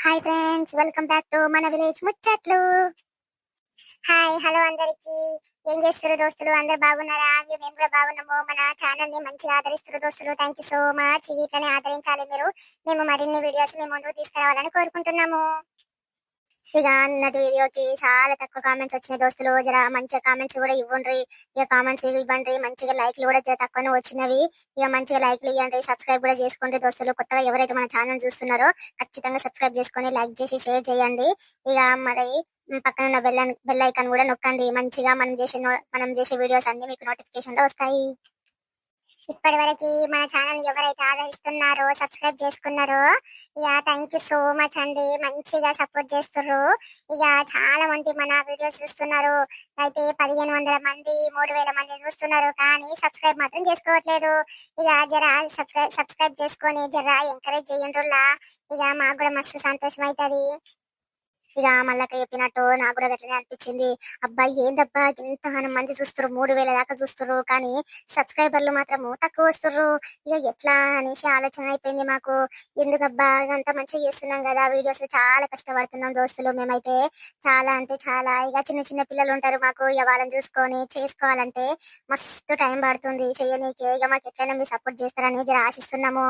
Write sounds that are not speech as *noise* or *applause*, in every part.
Hi friends welcome back to మన village ముచ్చట్లు. Hi hello అందరికి. ఏం చేస్తారు దోస్తులు? అందరు బాగున్నారా? మేము కూడా బాగున్నాము. మన ఛానల్ని మంచిగా ఆదరిస్తారు దోస్తులు. థ్యాంక్ యూ సో మచ్ ఇట్లనే ఆదరించాలి మీరు. మేము మరిన్ని వీడియోస్ మేము ముందుకు తీసుకురావాలని కోరుకుంటున్నాము. ఇక అన్నట్టు వీడియోకి చాలా తక్కువ కామెంట్స్ వచ్చినాయి దోస్తులు. జరా మంచిగా కామెంట్స్ కూడా ఇవ్వండి. ఇక కామెంట్స్ ఇవ్వండి. మంచిగా లైక్లు కూడా జర తక్కువనే వచ్చినవి. ఇక మంచిగా లైక్లు ఇవ్వండి సబ్స్క్రైబ్ కూడా చేసుకోండి దోస్తులు. కొత్తగా ఎవరైతే మన ఛానల్ చూస్తున్నారో ఖచ్చితంగా సబ్స్క్రైబ్ చేసుకొని లైక్ చేసి షేర్ చేయండి. ఇక మరి పక్కన ఉన్న బెల్ బెల్ ఐకాన్ కూడా నొక్కండి. మంచిగా మనం చేసే మనం చేసే వీడియోస్ అన్ని మీకు నోటిఫికేషన్లో వస్తాయి. ఇప్పటి వరకు మన ఛానల్ ఎవరైతే ఆదరిస్తున్నారో సబ్స్క్రైబ్ చేసుకున్నారో ఇక థ్యాంక్ యూ సో మచ్ అండి. మంచిగా సపోర్ట్ చేస్తున్నారు ఇక చాలా మంది మన వీడియోస్ చూస్తున్నారు. అయితే పదిహేను వందల మంది మూడు వేల మంది చూస్తున్నారు. కానీ సబ్స్క్రైబ్ మాత్రం చేసుకోవట్లేదు. ఇక జర సబ్స్క్రైబ్ సబ్స్క్రైబ్ చేసుకొని జర ఎంకరేజ్ చేయండి ఇక మాకు కూడా మస్తు సంతోషం అవుతుంది ఇక మళ్ళక చెప్పినట్టు నాకు కూడా గట్లనే అనిపించింది. అబ్బాయి ఏందబ్బా ఇంత మంది చూస్తారు మూడు వేల దాకా చూస్తారు కానీ సబ్స్క్రైబర్లు మాత్రము తక్కువ వస్తుర్రు. ఇక ఎట్లా అనేసి ఆలోచన అయిపోయింది మాకు. ఎందుకబ్బా అంత మంచిగా చేస్తున్నాం కదా వీడియోస్ చాలా కష్టపడుతున్నాం దోస్తులు మేమైతే. చాలా అంటే చాలా. ఇక చిన్న చిన్న పిల్లలు ఉంటారు మాకు ఇక వాళ్ళని చూసుకొని చేసుకోవాలంటే మస్తు టైం పడుతుంది. చేయనీకి ఇక మాకు ఎట్లయినా మీరు సపోర్ట్ చేస్తారని ఆశిస్తున్నాము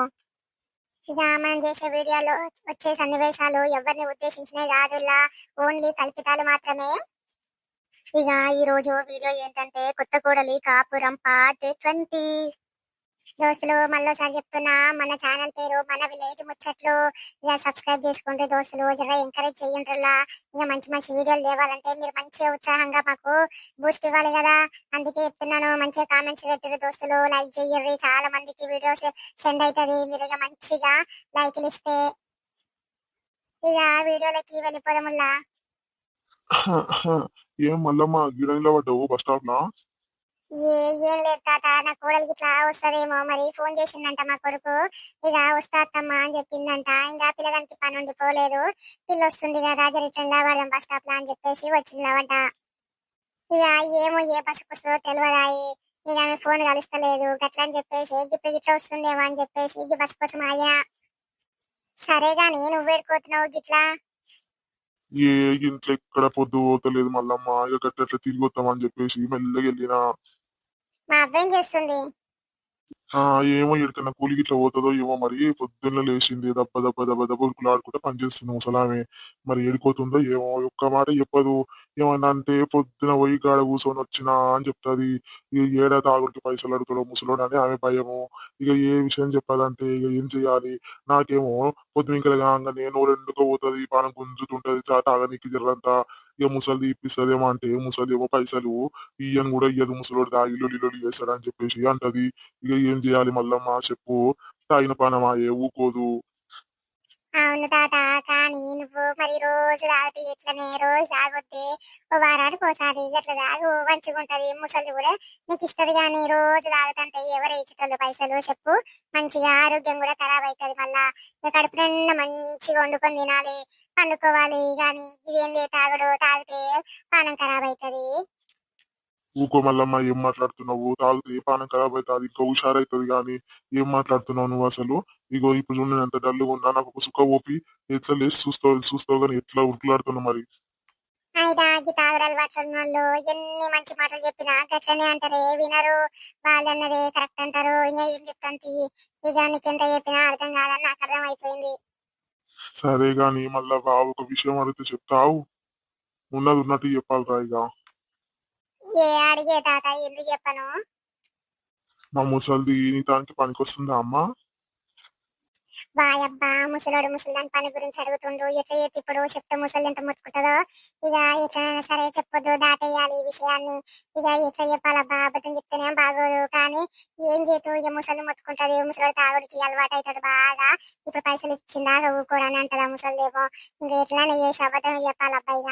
ఇక మనం చేసే వీడియోలో వచ్చే సన్నివేశాలు ఎవరిని ఉద్దేశించినవి కాదు ఓన్లీ కల్పితాలు మాత్రమే. ఇక ఈ రోజు వీడియో ఏంటంటే కొత్త కోడలి కాపురం పార్ట్ ట్వంటీ దోస్తులు మళ్ళీసారి చెప్తున్నా మన ఛానల్ పేరు మన విలేజ్ ముచ్చట్లు ఇక సబ్స్క్రైబ్ చేసుకోండి దోస్తులు జర ఎంకరేజ్ చేయండి ఇక మంచి మంచి వీడియోలు తేవాలంటే మీరు మంచిగా ఉత్సాహంగా మాకు బూస్ట్ ఇవ్వాలి కదా. అందుకే చెప్తున్నాను మంచిగా కామెంట్స్ పెట్టారు దోస్తులు లైక్ చెయ్యర్రి. చాలా మందికి వీడియోస్ సెండ్ అవుతుంది మీరు ఇక మంచిగా లైక్లు ఇస్తే ఇక వీడియోలకి వెళ్ళిపోదాముల్లా. *laughs* ఏం మళ్ళమ్మా గిడనిలో పడ్డావు? బస్ స్టాప్ లా ఏ ఏం లేదు తాత? నా కోడలికి ఇట్లా వస్తుందేమో మరి ఫోన్ చేసిందంట మా కొడుకు. ఇక వస్తా అత్తమ్మా అని చెప్పిందంట. ఇంకా పిల్లగానికి పని ఉండి పోలేదు. పిల్ల వస్తుంది కదా రిటర్న్ వాడదాం బస్ స్టాప్ లా అని చెప్పేసి వచ్చిందవంట. ఇక ఏమో ఏ బస్సుకు వస్తుందో తెలియదాయి ఇక ఆమె ఫోన్ కలుస్తలేదు. గట్లా అని చెప్పేసి ఇప్పుడు గిట్లా వస్తుందేమో అని చెప్పేసి ఇక బస్సు కోసం ఆగినా. సరే గాని నువ్వు వేడుకోతున్నావు గిట్లా? ఏ ఇంట్లో ఎక్కడ పొద్దు పోతలేదు మళ్ళమ్మ ఇక గట్ల తిరిగి వస్తామని చెప్పేసి మెల్లగా వెళ్ళినా. మా అబ్బాయి చేస్తుంది. ఆ ఏమో ఎక్కడికన్నా కూలికి ఇట్లా పోతుందో ఏమో మరి పొద్దున్న లేచింది దెబ్బ దెబ్బ దెబ్బ దెబ్బ ఉరుకులాడుకుంటే పనిచేస్తుంది ముసలామె. మరి ఏడిపోతుందో ఏమో ఒక్క మాట చెప్పదు. ఏమన్నా అంటే పొద్దున పోయి కాడ కూర్చొని వచ్చినా అని చెప్తాది. ఇక ఏడా పైసలు అడుగుతాడు ముసలోడు అని ఆమె భయము. ఇక ఏ విషయం చెప్పాలంటే ఇక ఏం చేయాలి? నాకేమో పొద్దున కాగానే నేను ఎండుకో పోతుంది పానం గుంజుతుంటది తాగనీకి జరంతా ఇక ముసలి ఇప్పిస్తుందేమో అంటే ముసలి ఏమో పైసలు ఇయ్యను కూడా ఇయ్యదు ముసలోడు తాగి లొలి లొలి చేస్తాడని చెప్పేసి అంటది. ఇక ఏం చేయాలి మల్లమ్మ? చెప్పు. తాగిన పానమా? ఏ ఊకోదు. అవును తాత కానీ నువ్వు మరి రోజు తాగితే ఎట్లనే? రోజు తాగొద్దే. ఓ వారానికి ఒకసారి ఎట్లా తాగు. మంచిగుంటది ముసలి కూడా నీకు ఇస్తుంది కానీ రోజు తాగుతుంటే ఎవరు ఇచ్చేటోళ్ళు పైసలు? చెప్పు. మంచిగా ఆరోగ్యం కూడా ఖరాబ్ అవుతుంది మళ్ళా. కడుపు నిండా మంచిగా వండుకొని తినాలి. పండుకోవాలి కానీ ఇదేంది తాగుడు. తాగితే పానం ఖరాబ్ అవుతుంది ఊకో మల్లమ్మ ఏం మాట్లాడుతున్నావు? తాగితే పానం ఖరాబ్ అవుతుంది? ఇంకా హుషారైతుంది కానీ ఏం మాట్లాడుతున్నావు నువ్వు అసలు? ఇగో ఇప్పుడు చూడు నేను ఎంత డల్లుగా ఉన్నా నాకు ఒక సుఖ ఓపి. ఎట్లా లేచి చూస్తావు? చూస్తావు కానీ ఎట్లా ఉరుకులాడుతున్నావు మరి? వాళ్ళు ఎన్ని మంచి మాటలు చెప్పినా గట్లనే అంటారే వినరు. వాళ్ళు అన్నదే కరెక్ట్ అంటారు. ఇంకా ఏం చెప్తాంతి ఇక నీకు ఎంత చెప్పినా అర్థం కాదని నాకు అర్థం అయిపోయింది సరే గాని మళ్ళా ఒక విషయం అడిగితే చెప్తావు? ఉన్నది ఉన్నట్టు చెప్పాలిరా ఇక ఏ అడిగే తాత ఎందుకు చెప్పను? మా ముసలిది నీ దానికి పనికొస్తుందా అమ్మా? వాయబ్బా ముసలోడు ముసలిదాని పని గురించి అడుగుతుండు. ఎట్లా చేతి ఇప్పుడు చెప్తే ముసలి ఎంత ముట్టుకుంటుందో? ఇక ఎట్లైనా సరే చెప్పొద్దు దాటేయాలి ఈ విషయాన్ని. ఇక ఎట్లా చెప్పాలబ్బా? అబద్ధం చెప్తేనే బాగోదు. కానీ ఏం చేతు? ఇక ముసలి ముసలోడు తాగుడికి అలవాటు అవుతాడు బాగా. ఇప్పుడు పైసలు ఇచ్చిందా? ఊకోడని అంటదా ముసలిదేమో. ఇంకా ఎట్లనే చేసి అబద్ధం చెప్పాలబ్బా ఇక.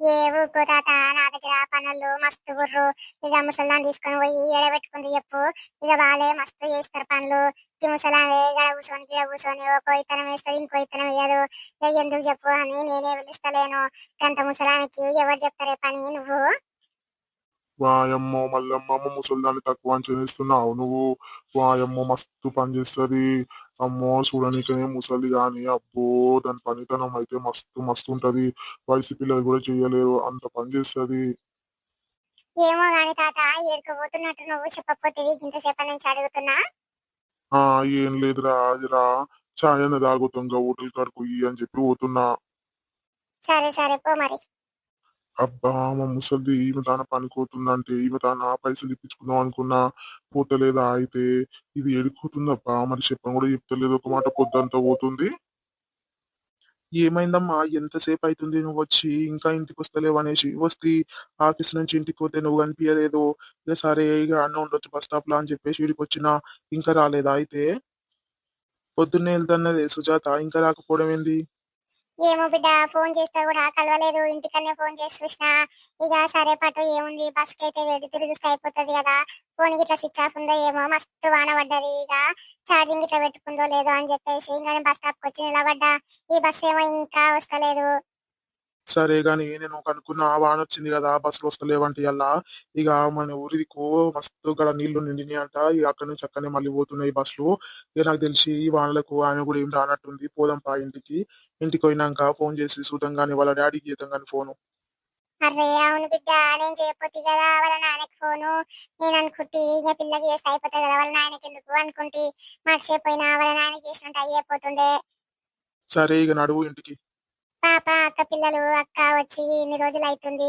ఏ ఊకో తాత నా దగ్గర పనులు మస్తు గుర్రు. ఇక ముసలాన్ని తీసుకొని పోయి ఎడబెట్టుకుంది చెప్పు. ఇక వాళ్ళే మస్తు చేస్తారు పనులు. ఈ ముసలామే ఇక్కడ కూర్చొని ఇక్కడ కూర్చొని ఒక ఇతనం వేస్తుంది ఇంకో ఇతనం వేయదు. ఇక ఎందుకు చెప్పు అని నేనే పిలుస్తలేను. గంత ముసలానికి ఎవరు చెప్తారే పని నువ్వు? వాయమ్మో మల్లమ్మ అమ్మ ముసలిదాన్ని తక్కువ అంచనా ఇస్తున్నావు నువ్వు. వాయమ్మో మస్తు పని చేస్తుంది. అమ్మో చూడనీకనే ముసలి గాని అబ్బో దాని పనితనం అయితే మస్తు మస్తు ఉంటది. వయసు పిల్లలు కూడా చేయలేరు అంత పని చేస్తుంది. ఏమో గాని తాత ఏడుకోబోతున్నట్టు నువ్వు చెప్పకపోతే ఇంతసేపటి నుంచి అడుగుతున్నా? ఆ ఏం లేదురా రా అన్న తాగుతాం హోటల్ కాడికి అని చెప్పి పోతున్నా. సరే సరే పో మరి. అబ్బా మా ముసలిది ఈమె తన పనికోతుందంటే ఈమె తాన పైసలు ఇప్పించుకుందాం అనుకున్నా పోతలేదా అయితే? ఇది ఎడిపోతుందబ్బా మరి చెప్పని కూడా చెప్తలేదు ఒక మాట పొద్దంతా పోతుంది. ఏమైందమ్మా ఎంతసేపు అవుతుంది నువ్వు వచ్చి? ఇంకా ఇంటికి వస్తలేవు అనేసి. వస్తే ఆఫీస్ నుంచి ఇంటికి పోతే నువ్వు కనిపించలేదు ఇక సరే ఇక అన్న ఉండొచ్చు బస్ స్టాప్లో అని చెప్పేసి వీడికి వచ్చినా ఇంకా రాలేదా అయితే? పొద్దున్నే వెళ్తున్నది సుజాత ఇంకా రాకపోవడం ఏంది? ఏమో బిడ్డ ఫోన్ చేస్తే కూడా కలవలేదు. ఇంటికన్నే ఫోన్ చేసి చూసిన ఇక సరే పట్టు ఏముంది? బస్కి అయితే తిరిగి తిరిగిస్తే అయిపోతుంది కదా. ఫోన్ ఇట్లా స్విచ్ ఆఫ్ ఉందో ఏమో? మస్తు వాన పడ్డది ఇక. ఛార్జింగ్ ఇట్లా పెట్టుకుందో లేదో అని చెప్పేసి ఇంకా బస్ స్టాప్కి వచ్చి నిలబడ్డా. ఈ బస్ ఏమో ఇంకా వస్తలేదు. సరే గాని నేను అనుకున్న వాన వచ్చింది కదా బస్సులు వస్తలేవంటే అలా ఇక మన ఊరికో మస్తు గల నీళ్ళు నిండినాయి అంట. ఇక అక్కడి నుంచి అక్కడనే మళ్ళీ పోతున్నాయి బస్సులు. ఇక నాకు తెలిసి ఈ వానలకు ఆమె కూడా ఏం రానట్టుంది. పోదాం పా ఇంటికి. ఇంటికి పోయినాక ఫోన్ చేసి చూద్దాం కానీ వాళ్ళ డాడీకి చేద్దాం కానీ ఫోను. అరే అవును బిడ్డ నేను చేయకపోతే కదా వాళ్ళ నాన్నకి ఫోను. నేను అనుకుంటే ఇక పిల్లకి చేస్తే అయిపోతుంది కదా వాళ్ళ నాయనకి ఎందుకు అనుకుంటే మర్చిపోయినా వాళ్ళ నాయనకి చేసినట్టు అయిపోతుండే సరే ఇక నడువు ఇంటికి. పాప అక్క పిల్లలు అక్క వచ్చి ఇన్ని రోజులు అవుతుంది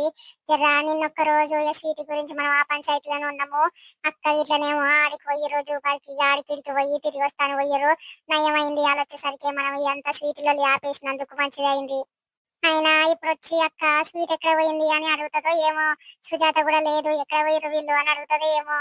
జరా నిన్నొక్క రోజు స్వీట్ గురించి మనం ఆ పంచాయతీలోనే ఉన్నాము. అక్క ఇట్లనేమో ఆడికి పోయి రోజు పరికి ఆడికి ఇంటికి పోయి తిరిగి వస్తాను పోయారు నయమైంది వాళ్ళు వచ్చేసరికి మనం ఇదంతా స్వీట్లో ఆపేసినందుకు మంచిదైంది. అయినా ఇప్పుడు వచ్చి అక్క స్వీట్ ఎక్కడ పోయింది అని అడుగుతుందో ఏమో సుజాత కూడా లేదు ఎక్కడ పోయారు వీళ్ళు అని అడుగుతుందో ఏమో.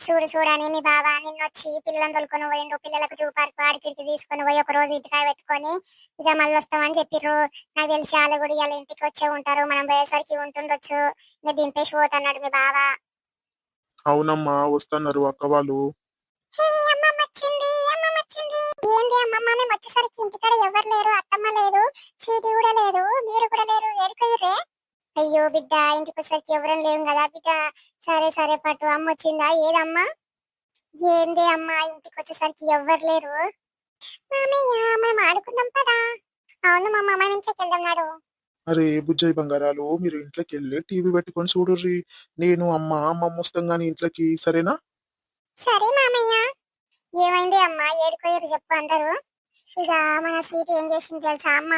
చూడు చూడని మీ బావ నిన్నొచ్చి పిల్లలను తోలుకొని పోయిండు పిల్లలకు చూపార్కు ఆడికి తీసుకొని పోయి ఒక రోజు ఇంటికాయ పెట్టుకొని ఇక మళ్ళీ వస్తామని చెప్పిర్రు. నాకు తెలిసి వాళ్ళు కూడా ఇలా ఇంటికి వచ్చే ఉంటారు. మనం పోయేసరికి ఉంటుండొచ్చు. ఇంకా దింపేసి పోతున్నాడు మీ బావ. అవునమ్మా వస్తున్నారు అక్క వాళ్ళు. ఏంది అమ్మమ్మ మేము వచ్చేసరికి ఇంటికాడ ఎవరు లేరు? అత్తమ్మ లేదు స్వీటీ కూడా లేదు మీరు కూడా లేరు. ఏడుకోయిర్రే అయ్యో బిడ్డ ఇంటికి వచ్చేసరికి ఎవరం లేవు కదా బిడ్డ. సరే సరే పట్టు. అమ్మ వచ్చిందా? ఏదమ్మా? ఏంది అమ్మ ఇంటికి వచ్చేసరికి ఎవ్వరు లేరు? మామయ్య మేము ఆడుకుందాం పదా? అవును మా మామ ఇంట్లోకి వెళ్తున్నాడు. అరే బుజ్జాయి బంగారాలు మీరు ఇంట్లోకి వెళ్ళి టీవీ పెట్టుకొని చూడుర్రి. నేను అమ్మ అమ్మ వస్తాం గాని ఇంట్లోకి సరేనా? సరే మామయ్య. ఏమైంది అమ్మ? ఏడుకోయారు చెప్పు అందరూ. ఇక మన స్వీట్ ఏం చేసింది తెలుసా అమ్మ?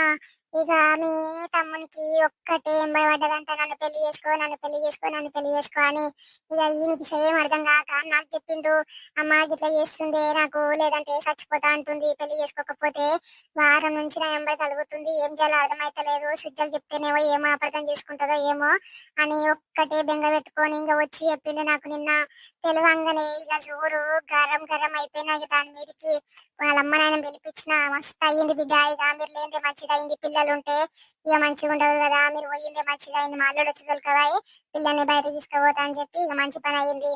ఇక మీ తమ్మునికి ఒక్కటే ఎంబడబడ్డదంట నన్ను పెళ్ళి చేసుకో నన్ను పెళ్ళి చేసుకో నన్ను పెళ్ళి చేసుకో అని ఇక ఈయనకి సేమ్ అర్థం కాక నాకు చెప్పిండు. అమ్మ గిట్లా చేస్తుంది నాకు లేదంటే చచ్చిపోతా అంటుంది. పెళ్ళి చేసుకోకపోతే వారం నుంచి నా ఎంబై తలుగుతుంది. ఏం చేయాలో అర్థమైతలేదు. సుజ్జలు చెప్తేనేమో ఏమో అపార్థం చేసుకుంటుందో ఏమో అని ఒక్కటే బెంగ పెట్టుకొని ఇంకా వచ్చి చెప్పిండు నాకు నిన్న. తెలివంగానే ఇక చూడు గరం గరం అయిపోయినా దాని మీదకి. వాళ్ళ అమ్మ నాయన పిలిపించిన మస్తు అయ్యింది బిడ్డ ఇక మీరు లేనిదే మంచిదైంది పిల్లలు ఉంటే ఇక మంచిగా ఉండదు కదా మీరు పోయిందే మంచిదైంది మా అల్లుడు వచ్చి తొలకవాయి పిల్లల్ని బయట తీసుకుపోతా అని చెప్పి ఇక మంచి పని అయింది.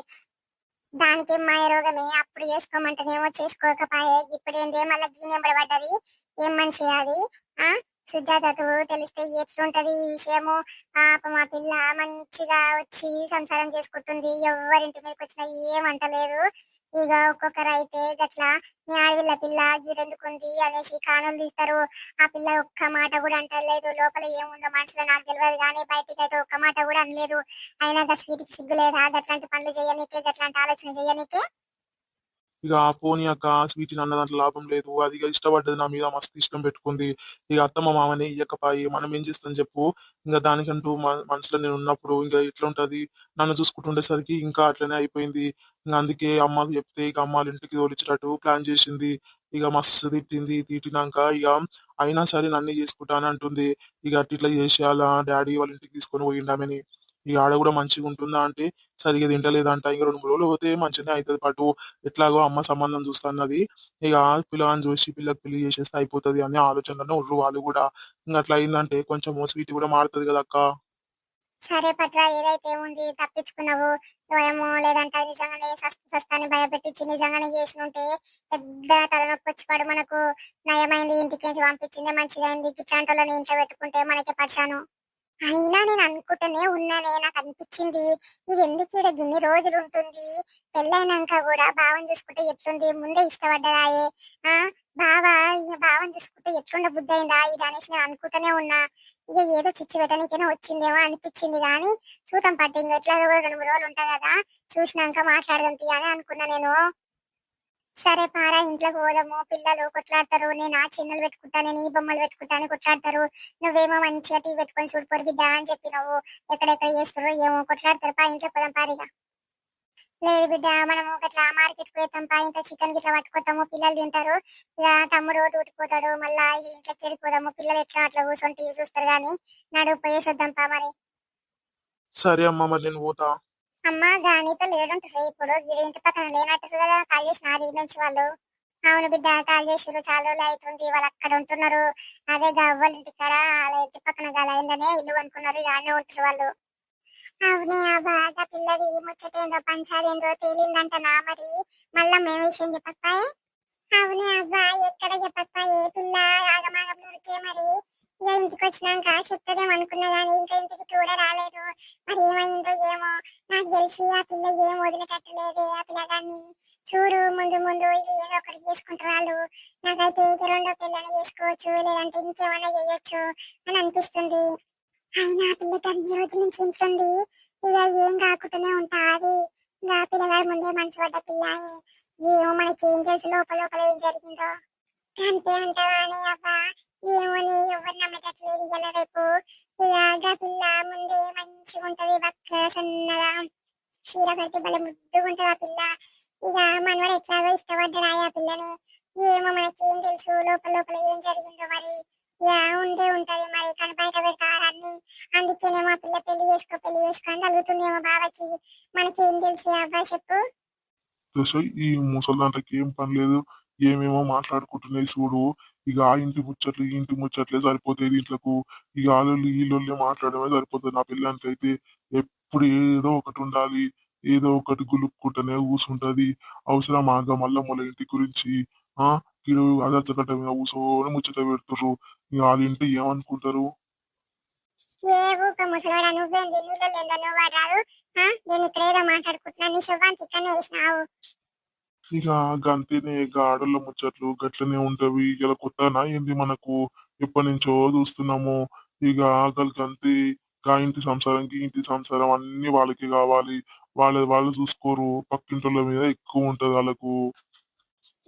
దానికి మాయ రోగమే? అప్పుడు చేసుకోమంటేనేమో చేసుకోకపోయే ఇప్పుడు ఏంది మళ్ళీ గీనెంబడి పడ్డది ఏం మనిషి అది? ఆ? సుజాతకు తెలిస్తే ఎట్లుంటది ఈ విషయము? పాప మా పిల్ల మంచిగా వచ్చి సంసారం చేసుకుంటుంది. ఎవరింటి మీదకి వచ్చినా ఏమంటలేదు ఇక ఒక్కొక్కరు అయితే గట్లా మీ ఆడపిల్ల పిల్ల గీడెందుకుంది? అనేసి కానులు తీస్తారు. ఆ పిల్ల ఒక్క మాట కూడా అంటలేదు. లోపల ఏముందో మనసులో నాకు తెలియదు కానీ బయటికి అయితే ఒక్క మాట కూడా అనలేదు. అయినా స్వీట్కి సిగ్గు లేదా? గట్లాంటి పనులు చేయనీకే గట్లాంటి ఆలోచన చేయనీకే ఇక పోనీ అక్క స్వీట్ అన్న దాంట్లో లాభం లేదు. అది ఇష్టపడ్డది నా మీద మస్తు ఇష్టం పెట్టుకుంది. ఇక అత్తమ్మ మామని ఇయ్యకపాయి మనం ఏం చేస్తాం చెప్పు. ఇంకా దానికంటూ మనసులో నేను ఉన్నప్పుడు ఇంకా ఎట్లా ఉంటది? నన్ను చూసుకుంటుండేసరికి ఇంకా అట్లనే అయిపోయింది. ఇంకా అందుకే అమ్మకి చెప్తే ఇక అమ్మ వాళ్ళ ఇంటికి తోలిచ్చినట్టు ప్లాన్ చేసింది. ఇక మస్తు తిట్టింది. తిట్టినాక ఇక అయినా సరే నన్ను చేసుకుంటాను అంటుంది ఇక అట్లా ఇట్లా చేసేయాలా? డాడీ వాళ్ళ ఇంటికి తీసుకొని పోయిండామని ఈ ఆడ కూడా మంచిగా ఉంటుందా అంటే తింటలేదు తింటలేదంట. ఇంకా రెండు మూడు రోజులు పోతే మంచిగానే అవుతుంది పాటు ఎట్లాగో అమ్మ సంబంధం చూస్తున్నది. ఇక పిల్లని చూసి పిల్లకి పెళ్ళి చేసేస్తే అయిపోతుంది అనే ఆలోచనలోనే ఉండరు వాళ్ళు కూడా. ఇంకా అట్లా అయిందంటే కొంచెం స్వీట్ కూడా మారుతుంది కదా అక్క. సరే పట్ల ఏదైతే ఉంది తప్పించుకున్నావు నువ్వేమో లేదంటే నిజంగానే సస్తాన్ని భయపెట్టించి నిజంగానే చేసి ఉంటే పెద్ద తలనొప్పి వచ్చి పడు మనకు నయమైంది. ఇంటికి నుంచి పంపించింది మంచిదైంది. ఇట్లాంటి వాళ్ళని ఇంట్లో పెట్టుకుంటే మనకి పర్షాను అయినా నేను అనుకుంటూనే ఉన్నానే నాకు అనిపించింది. ఇది ఎందుకు ఇక్కడ గిన్ని రోజులు ఉంటుంది? పెళ్ళైనాక కూడా భావం చూసుకుంటే ఎట్లుంది? ముందే ఇష్టపడ్డదాయే. ఆ? బావా ఇక భావం చూసుకుంటే ఎట్లుండ బుద్ధి అయిందా ఇది అనేసి నేను అనుకుంటూనే ఉన్నా. ఇక ఏదో చిచ్చి పెట్టడానికైనా వచ్చిందేమో అనిపించింది. కానీ చూద్దాం పట్టి ఇంకా ఎట్లా రెండు మూడు రోజులు ఉంటాయి కదా చూసినాక మాట్లాడదాం తీ అని అనుకున్నా నేను. సరే పారా ఇంట్లోకి పోదాము. పిల్లలు కొట్లాడతారు. నేను ఆ చిన్నలు పెట్టుకుంటా నేను ఈ బొమ్మలు పెట్టుకుంటాను కొట్లాడతారు. నువ్వేమో మంచిగా టీ పెట్టుకొని చూడిపోరు బిడ్డ అని చెప్పి ఎక్కడెక్కడ చేస్తారు ఏమో కొట్లాడతారు. పా ఇంట్లో పోదాం పారిగా లేదు బిడ్డ మనము గట్లా మార్కెట్ పోతాం పా. ఇంట్లో చికెన్ గిట్లా పట్టుకోతాము పిల్లలు తింటారు. ఇలా తమ్ముడు డ్యూటీకి పోతాడు మళ్ళా ఇంట్లోకి వెళ్ళిపోదాము. పిల్లలు ఎట్లా అట్లా కూర్చొని టీవీ చూస్తారు కానీ నడుపు పోయేసి వద్దాం పా మరి. సరే అమ్మ మరి నేను పోతా. అమ్మ గానితో లేడుంటారు. ఇప్పుడు ఇంటి పక్కన లేనట్టు కదా కాల్ చేసిన ఈ నుంచి వాళ్ళు. అవును బిడ్డ కాల్ చేసారు చాలా రోజులు అవుతుంది వాళ్ళు అక్కడ ఉంటున్నారు. అదే గవ్వలు ఇంటి కాడ వాళ్ళ ఇంటి పక్కన గల ఇల్లు అనుకున్నారు ఇలానే ఉంటారు వాళ్ళు. అవునే ఆ బాధ పిల్లది ముచ్చటేందో పంచాదేందో తేలిందంట నా మరి. మళ్ళా మేము విషయం చెప్పక్కాయే అవునే అబ్బా ఎక్కడ చెప్పక్కాయే పిల్ల ఆగమాగం దొరికే మరి. ఇక ఇంటికి వచ్చినాక చెప్తదేమో అనుకున్నా కానీ ఇంకా ఇంటికి కూడా రాలేదు. మరి ఏమైందో ఏమో నాకు తెలిసి ఆ పిల్ల ఏం వదిలేటట్లేదే ఆ పిల్లగాన్ని చూడు ముందు ముందు ఇది ఏదో ఒకటి చేసుకుంటారు వాళ్ళు. నాకైతే ఇక రెండో పిల్లని చేసుకోవచ్చు లేదంటే ఇంకేమైనా చేయొచ్చు అని అనిపిస్తుంది. అయినా ఆ పిల్ల తన్ని రోజుల నుంచి ఇంటుంది ఇక ఏం కాకుండానే ఉంటా అది. ఇంకా ఆ ముందే మనసు పడ్డ పిల్ల ఏమో మనకి ఏం తెలుసు లోపల లోపల ఏం జరిగిందో. అంతే అంటావా అని అబ్బా. ఏమోని ఎవరు నమ్మేటట్లేదు. ఇలా రేపు ఇలాగా పిల్ల ముందే మంచిగా ఉంటది బక్క సన్నగా. చీర కడితే భలే ముద్దుగా ఉంటది ఆ పిల్ల. ఇక మనవాడు ఎట్లాగో ఇష్టపడ్డాడు ఆ పిల్లని. ఏమో మనకేం తెలుసు లోపల లోపల ఏం జరిగిందో మరి. ఇక ఉండే ఉంటది మరి. కానీ బయట పెడతారు అన్ని? అందుకేనేమో ఆ పిల్ల పెళ్ళి చేసుకో పెళ్ళి చేసుకో అని అడుగుతుందేమో బాబాకి మనకేం తెలుసు అబ్బా చెప్పు. దశ ఈ ముసలిదాంట్లకి ఏం పని లేదు. ఏమేమో మాట్లాడుకుంటున్నాయి చూడు. ఇక ఆ ఇంటి ముచ్చట్లు ఈ ఇంటి ముచ్చట్లే సరిపోతాయి దీంట్లకు. ఇక ఆలోళ్ళు వీళ్ళొల్లే మాట్లాడమే సరిపోతుంది. నా పిల్లానికి అయితే ఎప్పుడు ఏదో ఒకటి ఉండాలి. ఏదో ఒకటి గులుక్కుంటేనే కూసుంటది. అవసరం ఆగ మళ్ళా మొల ఇంటి గురించి? ఆ? వీడు అదచ్చగట్ట కూసోని ముచ్చట పెడుతుర్రు. ఇక వాళ్ళ ఇంటి ఏమనుకుంటారు? ఏ ఊక ముసలోడా నువ్వేంది? నీళ్ళు లేదా నువ్వు రాదు నేను ఇక్కడ ఏదో మాట్లాడుకుంటున్నా. నీ శుభానికి ఇక్కడనే వేసినావు. ఇక గంతేనే గాడుల ముచ్చట్లు గట్లనే ఉంటవి. ఇలా కొత్తనా ఏంది మనకు? ఎప్పటి నుంచో చూస్తున్నాము. ఇక ఆకలి అంతే గా ఇంటి సంసారంకి ఇంటి సంసారం అన్ని వాళ్ళకి కావాలి. వాళ్ళ వాళ్ళు చూసుకోరు. పక్కింటి మీద ఎక్కువ ఉంటది వాళ్ళకు.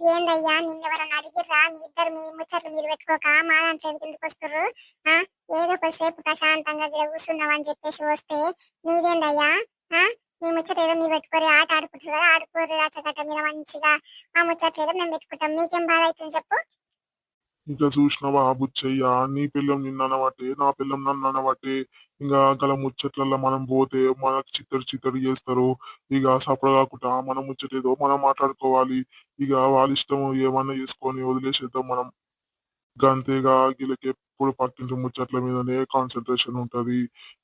ఏందయ్యా? నిన్నెవరన్నా అడిగిర్రా? మీ ఇద్దరు మీ ముచ్చట్లు మీరు పెట్టుకోక మా దాంట్లో ఎందుకు వస్తుర్రు? ఏదో కొద్దిసేపు ప్రశాంతంగా కూర్చుందాం అని చెప్పేసి వస్తే నీదేందయ్యా మీ ముచ్చట ఏదో మీరు పెట్టుకోరు. ఆట ఆడుకుంటారు కదా ఆడుకోరు. రాచగట్ట మీద మంచిగా మా ముచ్చట్లు ఏదో మేము పెట్టుకుంటాం. మీకేం బాధ అవుతుంది చెప్పు? ఇంకా చూసినవా బుచ్చయ్య? నీ పిల్లం నిన్న అనబట్టే నా పిల్లం నన్ను అనవాటే ఇంకా గల ముచ్చట్లలో మనం పోతే మనకు చిత్తడి చిత్తడి చేస్తారు. ఇక సపడ కాకుండా మన ముచ్చటేదో మనం మాట్లాడుకోవాలి. ఇక వాళ్ళ ఇష్టం ఏమన్నా చేసుకొని వదిలేసేద్దాం మనం. గంతేగా వీళ్ళకి ఎప్పుడు పక్కింటి ముచ్చట్ల మీదనే కాన్సన్ట్రేషన్ ఉంటది.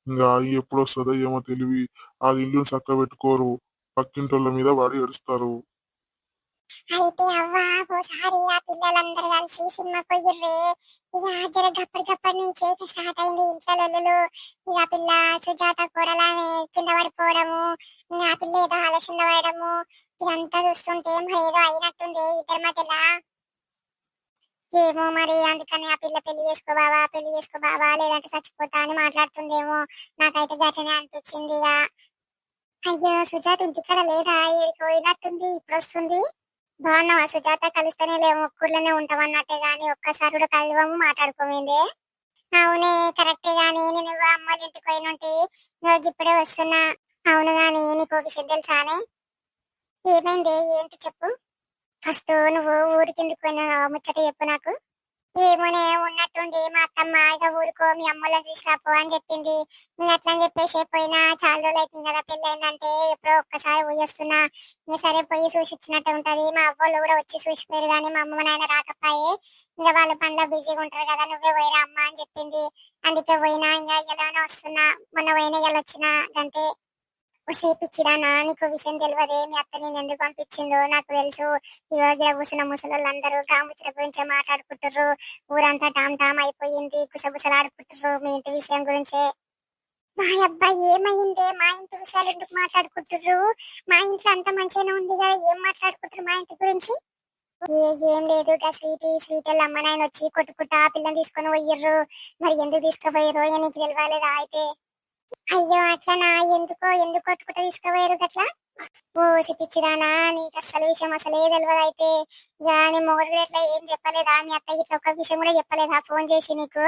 ఇంకా ఎప్పుడు వస్తుందో ఏమో తెలివి. ఆ ఇల్లుని చక్క పెట్టుకోరు. పక్కింటోళ్ళ మీద వాడి ఏడుస్తారు. అయితే అవ్వ ఓసారి ఆ పిల్లలందరూ కలిసి సినిమా పోయిర్రే. ఇక జర గప్పటి గప్పటి నుంచే స్టార్ట్ అయింది ఇంట్లో లొల్లులు ఇక పిల్ల సుజాత కూడలామె కింద పడిపోవడము. ఆ పిల్ల ఏదో ఇదంతా చూస్తుంటే మరి ఏదో అయినట్టుంది ఇద్దరి ఏమో మరి అందుకని ఆ పిల్ల పెళ్ళి చేసుకో బావా పెళ్ళి చేసుకో బావా లేదంటే చచ్చిపోతా అని మాట్లాడుతుందేమో. నాకైతే గట్లనే అనిపించింది ఇక. అయ్యో సుజాత ఇంటికాడ లేదా? ఏడికి పోయినట్టుంది ఇప్పుడు వస్తుంది బాగున్నావా సుజాత? కలిస్తేనే లేవు ఒక్కూర్లోనే ఉంటాం అన్నట్టే గాని ఒక్కసారి కూడా కలవము మాట్లాడుకోమేందే. అవునే కరెక్టే గాని. నేను అమ్మోళ్ళ ఇంటికి పోయినుంటే. నువ్వు ఇప్పుడే వస్తున్నా. అవును గాని నీకు ఒక విషయం తెలుసానే? ఏమైంది? ఏంటి చెప్పు. ఫస్ట్ నువ్వు ఊరికి ఎందుకు పోయినా ముచ్చట చెప్పు నాకు. ఏమోనే ఉన్నట్టుండి మా అత్తమ్మ ఇక ఊరుకో మీ అమ్మలను చూసినప్పు అని చెప్పింది. నేను అట్లా అని చెప్పేసి పోయినా. చాలా రోజులు అవుతుంది కదా పెళ్ళి అయిందంటే ఎప్పుడో ఒక్కసారి పోయొస్తున్నా వస్తున్నా. సరే పోయి చూసి ఇచ్చినట్టు ఉంటది. మా అవ్వలు కూడా వచ్చి చూసిపోయారు కానీ మా అమ్మ నాయన రాకపోయి. ఇంకా వాళ్ళ పనిలో బిజీగా ఉంటారు కదా నువ్వే పోయిరా అమ్మ అని చెప్పింది. అందుకే పోయినా. ఇంకా ఎలానో వస్తున్నా. మొన్న పోయినా ఎలా వచ్చినా. సేపిచ్చిరా నా నీకు విషయం తెలియదే మీ అత్త నేను ఎందుకు పంపించిందో నాకు తెలుసు. ఇవాళ కూసిన ముసలోళ్ళందరూ కాముచ్చుల గురించి మాట్లాడుకుంటారు ఊరంతా టామ్ టామ్ అయిపోయింది కుసగుసలాడుకుంటారు మీ ఇంటి విషయం గురించే. మా అబ్బాయి ఏమైందే? మా ఇంటి విషయాలు ఎందుకు మాట్లాడుకుంటారు మా ఇంట్లో అంత మంచిగానే ఉంది కదా ఏం మాట్లాడుకుంటారు మా ఇంటి గురించి? ఏం లేదు గా స్వీటీ స్వీట్ వాళ్ళ అమ్మ నాయన వచ్చి కొట్టుకుంటా పిల్లని తీసుకొని పోయిర్రు. మరి ఎందుకు తీసుకుపోయారు నీకు తెలియలేదా అయితే. అయ్యో అట్లనా ఎందుకో ఎందుకు కొట్టుకుంటా తీసుకుపోయారు గట్లా? ఓ పిచ్చిదానా నీకు అసలు విషయం అసలే తెలియదు అయితే. ఇక నీ మొగడు ఎట్లా ఏం చెప్పలేదా? మీ అత్తయ్య ఇట్లా ఒక విషయం కూడా చెప్పలేదా? ఫోన్ చేసి నీకు.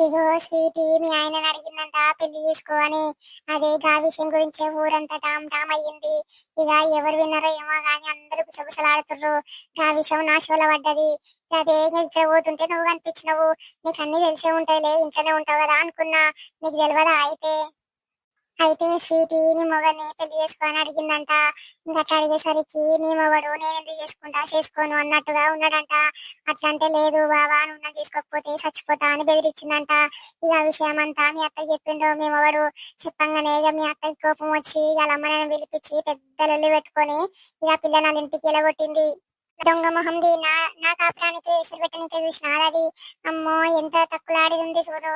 ఇగో స్వీటీ మీ ఆయన అడిగిందంట పెళ్ళి చేసుకో అని. అదే గా విషయం గురించే ఊరంతా టామ్ టామ్ అయ్యింది. ఇక ఎవరు విన్నారో ఏమో గాని అందరూ గుసగుసలాడుతుర్రు. గా విషయం నాశవల పడ్డది అదే ఇక్కడ పోతుంటే నువ్వు కనిపించినవు. నీకు అన్ని తెలిసే ఉంటాయిలే ఇంట్లోనే ఉంటావు కదా అనుకున్నా. నీకు తెలియదా అయితే? అయితే స్వీటీ నీ మొగని పెళ్ళి చేసుకోని అడిగిందంట. ఇంకా అట్లా అడిగేసరికి నీ మొగడు నేను ఎందుకు చేసుకుంటా? చేసుకోను అన్నట్టుగా ఉన్నాడంట. అట్లా అంటే లేదు బావా నువ్వు చేసుకోకపోతే చచ్చిపోతా అని బెదిరించిందంట ఇక విషయం అంతా మీ అత్తకి చెప్పిండు మీ మొగడు చెప్పంగానే ఇక మీ అత్తకి కోపం వచ్చి ఇక వాళ్ళ అమ్మ నన్ను పిలిపించి పెద్ద లొల్లి పెట్టుకొని ఇక పిల్ల నన్ను ఇంటికి ఎలగొట్టింది. దొంగ మొహంది నా నా కాపురానికి ఎసురు చూసిన అది అమ్మో ఎంత తక్కువలాడి ఉంది చూడు.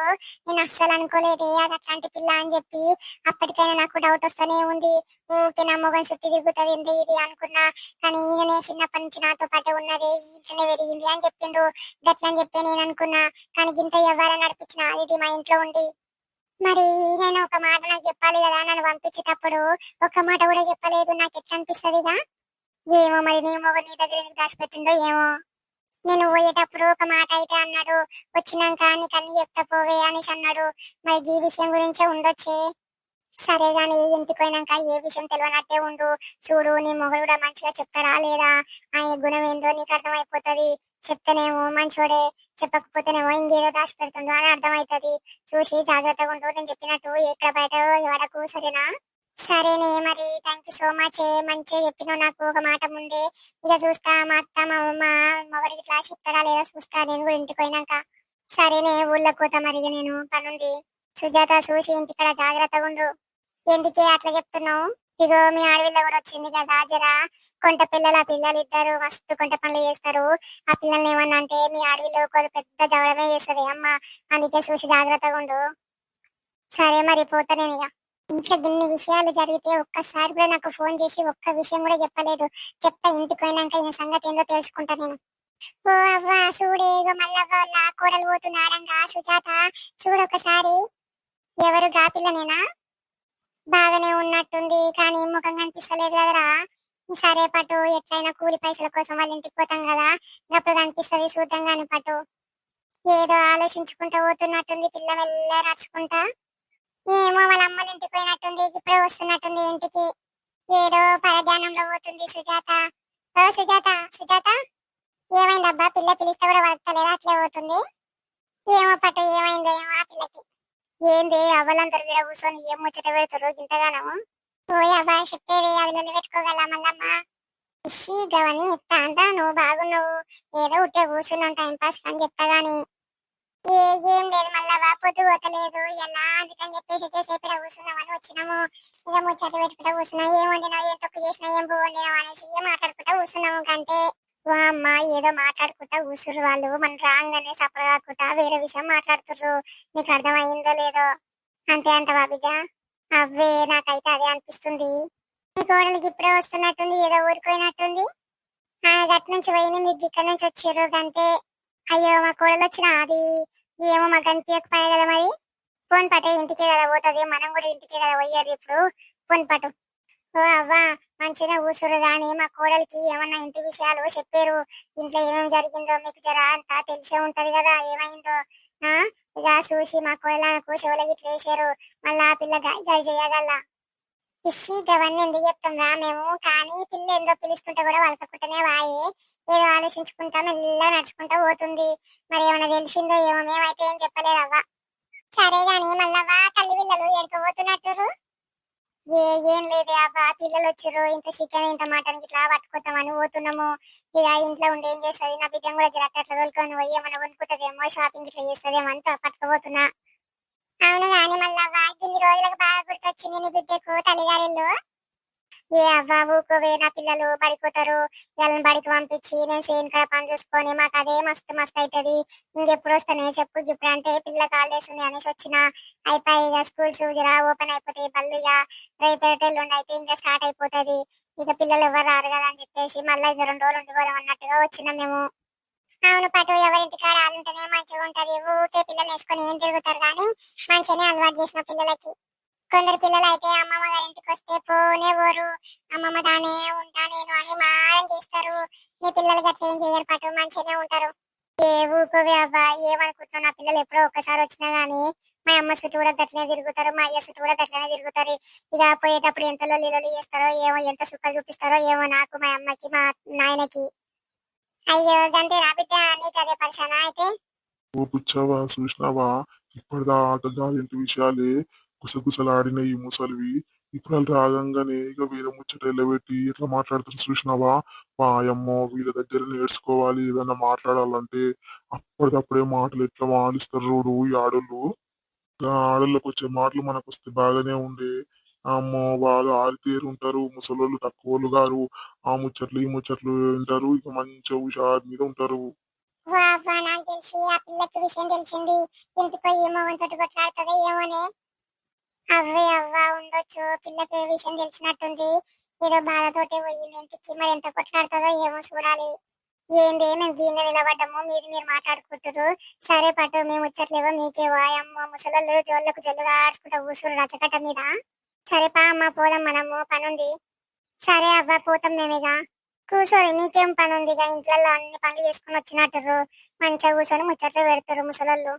నేను అస్సలు అనుకోలేదే అది అట్లాంటి పిల్ల అని చెప్పి అప్పటికైనా నాకు డౌట్ వస్తూనే ఉంది. ఊకే నా మొగం చుట్టి తిరుగుతుంది ఎంత ఇది అనుకున్నా. కానీ ఈయననే చిన్నప్పటి నుంచి నాతో పాటు ఉన్నది. ఈ ఇంట్లోనే పెరిగింది అని చెప్పిండు. గట్లని చెప్పి నేను అనుకున్నా. కానీ గింత ఎవరైనా నడిపించిన ఇది మా ఇంట్లో ఉండి. మరి నేను ఒక మాట నాకు చెప్పాలి కదా? నన్ను పంపించేటప్పుడు ఒక్క మాట కూడా చెప్పలేదు. నాకు ఎట్లా అనిపిస్తుందిగా? ఏమో మరి నీ మొగ నీ దగ్గర ఎందుకు దాచిపెట్టిండో ఏమో? నేను పోయేటప్పుడు ఒక మాట అయితే అన్నాడు వచ్చినాక నీకు అన్ని చెప్తా పోవే అనేసి అన్నాడు. మరి ఈ విషయం గురించే ఉండొచ్చే? సరే గాని ఇంటికి పోయినాక ఏ విషయం తెలియనట్టే ఉండు. చూడు నీ మొగలు కూడా మంచిగా చెప్తారా లేదా? ఆయన గుణం ఏందో నీకు అర్థమైపోతుంది. చెప్తేనేమో మంచోడే చెప్పకపోతేనేమో ఇంకేదో దాచి పెడుతుండో అని అర్థమవుతుంది చూసి జాగ్రత్తగా ఉండు నేను చెప్పినట్టు ఎక్కడ బయట వాడకు సరేనా? సరేనే మరి థ్యాంక్ యూ సో మచ్ మంచిగా చెప్పినావు నాకు ఒక మాట ముందే. ఇక చూస్తా మా అత్త మా అమ్మ మొగడికి ఇట్లా చెప్తాడా లేదా చూస్తా. నేను కూడా ఇంటికి పోయినాక. సరేనే ఊళ్ళో పోతా మరి నేను. పనుంది. సుజాత చూసి ఇంటికడ జాగ్రత్తగా ఉండు. ఎందుకే అట్లా చెప్తున్నావు? ఇగో మీ ఆడవిల్ల కూడా వచ్చింది కదా జరా. కొంట పిల్లలు ఆ పిల్లలు ఇద్దరు మస్తు కొంట పనులు చేస్తారు. ఆ పిల్లల్ని ఏమన్నా అంటే మీ ఆడవిల్లో కొద్ది పెద్ద జవడమే చేస్తుంది అమ్మ. అందుకే చూసి జాగ్రత్తగా ఉండు. సరే మరి పోతా నేను ఇక. ఇంట్లో ఇన్ని విషయాలు జరిగితే ఒక్కసారి కూడా నాకు ఫోన్ చేసి ఒక్క విషయం కూడా చెప్పలేదు. చెప్తా ఇంటికి పోయినాక ఈయన సంగతి ఏందో తెలుసుకుంటా నేను. ఓ అవ్వ చూడేగో ఇగో నా కూరలు పోతున్నాడంగా సుజాత. చూడు ఒకసారి. ఎవరు? గాపిల్లనేనా బాగానే ఉన్నట్టుంది కానీ ముఖం కనిపిస్తలేదు కదరా. సరే పటు ఎట్లయినా కూలి పైసల కోసం వాళ్ళ ఇంటికి పోతాం కదా. అప్పుడు కనిపిస్తుంది చూద్దాం కానీ పటు. ఏదో ఆలోచించుకుంటా పోతున్నట్టుంది పిల్ల వెళ్ళ నడుచుకుంటా. ఏమో వాళ్ళ అమ్మలు ఇంటికి పోయినట్టుంది ఇప్పుడే వస్తున్నట్టుంది ఇంటికి. ఏదో పరధ్యానంలో పోతుంది సుజాత. ఓ సుజాత సుజాత. ఏమైందబ్బా? పిల్ల పిలిస్తే కూడా వడతలేదా అట్లే పోతుంది. ఏమో పట్టు ఏమైందో ఏమో ఆ పిల్లకి. ఏంది? అవ్వలందరూ ఇక్కడ కూర్చొని ఏం ముచ్చట పెడతారు ఇంతగానము ఓయ్ అవ్వ చెప్పేది అది లొల్లి పెట్టుకోగల మల్లమ్మ? ఇషి గవని ఎత్తా అంటా నువ్వు బాగున్నావు. ఏదో ఉట్టే కూర్చున్నావు టైం పాస్ అని చెప్తా గానీ. ఏ ఏం లేదు మళ్ళా పొద్దు పోతలేదు. ఎలా? అందుకని చెప్పేసి సేపు కూర్చున్నామని వచ్చినాము. ఇక ముచ్చట్లు పెట్టుకుంటా కూర్చున్నా. ఏం వండినావు? ఏం తప్పు చేసినా ఏం వండినావు? అనేసి ఏం మాట్లాడుకుంటా కూర్చున్నాము కంటే వా అమ్మ ఏదో మాట్లాడుకుంటా కూర్చుర్రు వాళ్ళు. మనం రాగానే సపర కాకుండా వేరే విషయం మాట్లాడుతుర్రు. నీకు అర్థమైందో లేదో? అంతే అంటవా బిడ్డ అవే నాకైతే అదే అనిపిస్తుంది. మీ కోడలికి ఇప్పుడే వస్తున్నట్టుంది. ఏదో ఊరిపోయినట్టుంది ఆ గట్ నుంచి పోయింది మీకు ఇక్కడ నుంచి వచ్చిర్రు అంతే అయ్యో మా కోడలు వచ్చిన అది ఏమో మాకు అనిపించకపోయా కదా మరి. ఫోన్ పటే ఇంటికే కదా పోతుంది. మనం కూడా ఇంటికే కదా పోయేది ఇప్పుడు. ఫోన్ పటు ఓ అవ్వా మంచిగా కూసురు కానీ మా కోడలికి ఏమన్నా ఇంటి విషయాలు చెప్పారు. ఇంట్లో ఏమేమి జరిగిందో మీకు జర అంతా తెలిసే ఉంటది కదా. ఏమైందో? ఆ? ఇక చూసి మా కోడలకు చెవులకి ఇట్లా వేసారు మళ్ళీ ఆ పిల్ల గాయ గాయ చేయగల ఇషి గవన్నీ ఎందుకు చెప్తాంరా మేము? కానీ పిల్ల ఏందో పిలుచుకుంటే కూడా వలసకుంటేనే వాయి. ఏదో ఆలోచించుకుంటా మెల్లగా నడుచుకుంటా పోతుంది. మరి ఏమైనా తెలిసిందో ఏమో మేమైతే ఏం చెప్పలేదు అవ్వ. సరే గాని మళ్ళవ్వా తల్లి పిల్లలు ఎడుకోబోతున్నట్టు ఏ ఏం లేదే అవ్వ. పిల్లలు వచ్చిర్రు. ఇంత చికెన్ ఇంత మటన్ ఇట్లా పట్టుకోతామని పోతున్నాము. ఇక ఇంట్లో ఉండి ఏం చేస్తుంది? నా బిడ్డ కూడా జర తోలుకొని పోయి ఏమైనా కొనుక్కుంటదేమో షాపింగ్ ఇట్లా చేస్తుందేమో అంతా పట్టుకోబోతున్నా అవును కానీ మళ్ళవ్వా ఇన్ని రోజులకు బాగా గుర్తొచ్చింది నీ బిడ్డకు తల్లిగారిల్లు ఏ అవ్వ ఊకోవే నా పిల్లలు బడిపోతారు వీళ్ళని బడికి పంపించి నేను సేన్ కాడ పని చేసుకొని మాకు అదే మస్తు మస్తు అవుతుంది ఇంకెప్పుడు వస్తానే చెప్పు ఇప్పుడు అంటే పిల్ల హాలిడేస్ ఉన్నాయి అనేసి వచ్చిన అయిపోయి ఇక స్కూల్స్ జరా ఓపెన్ అయిపోతాయి బళ్ళు ఇక. రేపేట అయితే ఇంకా స్టార్ట్ అయిపోతుంది. ఇక పిల్లలు ఎవరు రారు కదా అని చెప్పేసి మళ్ళీ ఇక రెండు రోజులు ఉండిపోదాం అన్నట్టుగా వచ్చినాం మేము. అవును పటు ఎవరింటి కాడ ఆలుంటేనే మంచిగా ఉంటది. ఊకే పిల్లలు వేసుకొని ఏం తిరుగుతారు కానీ మంచిగానే అలవాటు చేసిన పిల్లలకి. కొందరు పిల్లలు అయితే అమ్మమ్మ గారి ఇంటికి వస్తే పోనే పోరు. అమ్మమ్మ దానే ఉంటా నేను అని మారం చేస్తారు. మీ పిల్లలు గట్లా ఏం చేయరు పటు మంచిగానే ఉంటారు. ఏ ఊకోవే అవ్వా ఏమనుకుంటున్నా నా పిల్లలు ఎప్పుడో ఒక్కసారి వచ్చినా గానీ మా అమ్మ చుట్టూ కూడా గట్లనే తిరుగుతారు మా అయ్య చుట్టూ కూడా గట్లనే తిరుగుతారు. ఇక పోయేటప్పుడు ఎంత లొల్లి లొల్లి చేస్తారో ఏమో ఎంత సుఖాలు చూపిస్తారో ఏమో నాకు మా అమ్మకి మా నాయనకి. అయ్యో గంతే రా బిడ్డ నీకు అదే పరిశానా అయితే? ఓ పుచ్చావా చూసినావా ఇప్పటిదాకా గారింటి విషయాలే గుసగుసలాడిన ఈ ముసలివి. ఇప్పుడు వాళ్ళు రాగంగానే ఇక వీళ్ళ ముచ్చట పెట్టి ఇట్లా మాట్లాడుతున్న చూసినావా వాయమ్మో వీళ్ళ దగ్గర నేర్చుకోవాలి ఏదన్నా మాట్లాడాలంటే అప్పటికప్పుడే మాటలు ఎట్లా మాలిస్తారు చూడు ఈ ఆడోళ్ళు. ఆడోళ్ళకి వచ్చే మాటలు మనకు వస్తే బాగానే ఉండే. అమ్మో! వాళ్ళు ఆరితేరు ఉంటారు. ముసలోళ్ళు తక్కువలు గారు ఆ ముచ్చట్లు ఈ ముచ్చట్లు ఉంటారు ఇక మంచిగా హుషారు మీద ఉంటారు. వా నాకు తెలిసి. ఆ పిల్లకి విషయం తెలిసింది. ఏమో వంతటి కొట్లాడుతుందో ఏమోనే. అవ్వే అవ్వ ఉండొచ్చు. పిల్లకి విషయం తెలిసినట్టుంది. ఏదో బాధతోటే పోయింది. ఇంటికి మరి ఎంత కొట్లాడుతుందో ఏమో చూడాలి. ఏంది? మేము గీన నిలబడ్డాము. మీరు మీరు మాట్లాడుకుంటారు సరే పట్టు. మేము వచ్చట్లేవో మీకే. వాయమ్మ ముసలోళ్ళు జోళ్ళకు జల్లుగా ఆడుకుంటా ఊసురు రచకట్ట మీద. సరేపా అమ్మ పోదాం మనము పనుంది. సరే అవ్వ పోతాం మేమిక కూర్చోని మీకేం పని ఉంది ఇక ఇంట్లో అన్ని పనులు చేసుకుని వచ్చినట్టు మంచిగా కూర్చొని ముచ్చట్లు పెడతారు ముసలోళ్ళు.